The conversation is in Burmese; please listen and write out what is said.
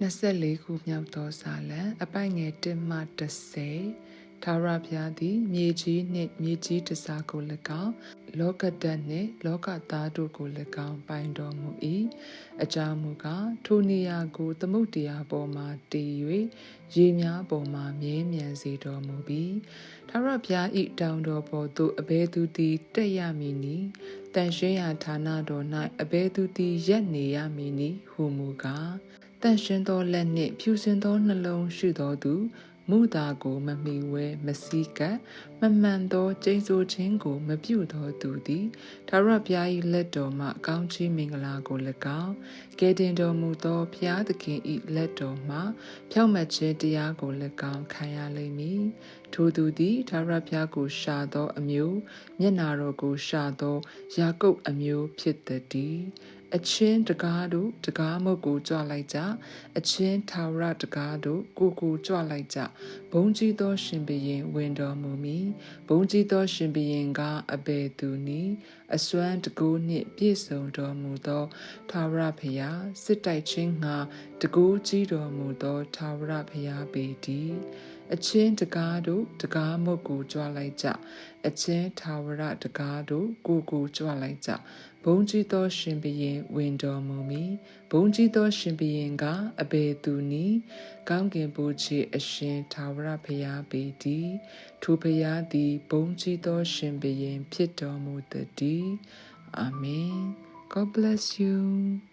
24ခုမြောက်သောဇာလံအပိုင်ငယ်1မှ30ထာဝရဘုရားသည် မြေကြီးနှင့်မြေကြီးတစားကို၎င်းလောကဓာတ်နှင့်လောကသားတို့ကို၎င်းပိုင်တော်မူ၏အကြောင်းမူကားထိုနေရာကိုသမုတ်တရားပေါ်မှတည်၍ရေများပေါ်မှမြဲမြံစေတော်မူပြီးထာဝရဘုရား၏တောင်တော်ပေါ်သို့အဘဲသူသည်တက်ရမည်နီတန်ရှင်းရာဌာနတော်၌အဘဲသူသည်ရက်နေရမည်နီဟုမူကား တန်ရှင်သောလက်နှင့်ဖြူစင်သောနှလုံးရှိသောသူမူတာကိုမမီဝဲမစည်းကပ်မမှန်သောကျိန်ဆိုခြင်းကို မပြုသောသူသည်ဒါရဘုရား၏လက်တော်မှကောင်းချီးမင်္ဂလာကို၎င်းကယ်တင်တော်မူသောဘုရားသခင်၏လက်တော်မှဖြောင့်မတ်ခြင်းတရားကို၎င်းခံရလိမ့်မည်ထိုသူသည်ဒါရဘုရားကိုရှာသောအမျိုးမျက်နာတော်ကိုရှာသောယာကုပ်အမျိုးဖြစ်သည် အချင်းတကားတို့တကားမုတ်ကိုကြွလိုက်ကြအချင်းထာဝရတကားတို့ကိုကိုကြွလိုက်ကြဘုံကြီးသောရှင်ဘရင်ဝင်တော်မူမီဘုံကြီးသောရှင်ဘရင်ကအဘယ်သူနည်းအစွမ်းတကူနှင့်ပြည့်စုံတော်မူသောထာဝရဘုရားစစ်တိုက်ခြင်းငှာတကူကြီးတော်မူသောထာဝရဘုရားပေတည်း အချင်းတကားတို့တကားမုတ်ကိုကြွလိုက်ကြအချင်းထာဝရတကားတို့ကိုကိုကြွလိုက်ကြဘုံကြီးသောရှင်ဘရင်ဝင်တော်မူမီဘုံကြီးသောရှင်ဘရင်ကအဘယ်သူနည်းကောင်းကင်ဘုရားအရှင်ထာဝရဘုရားပေတည်းထိုဘုရားသည်ဘုံကြီးသောရှင်ဘရင်ဖြစ်တော်မူတည်းအာမင် God bless you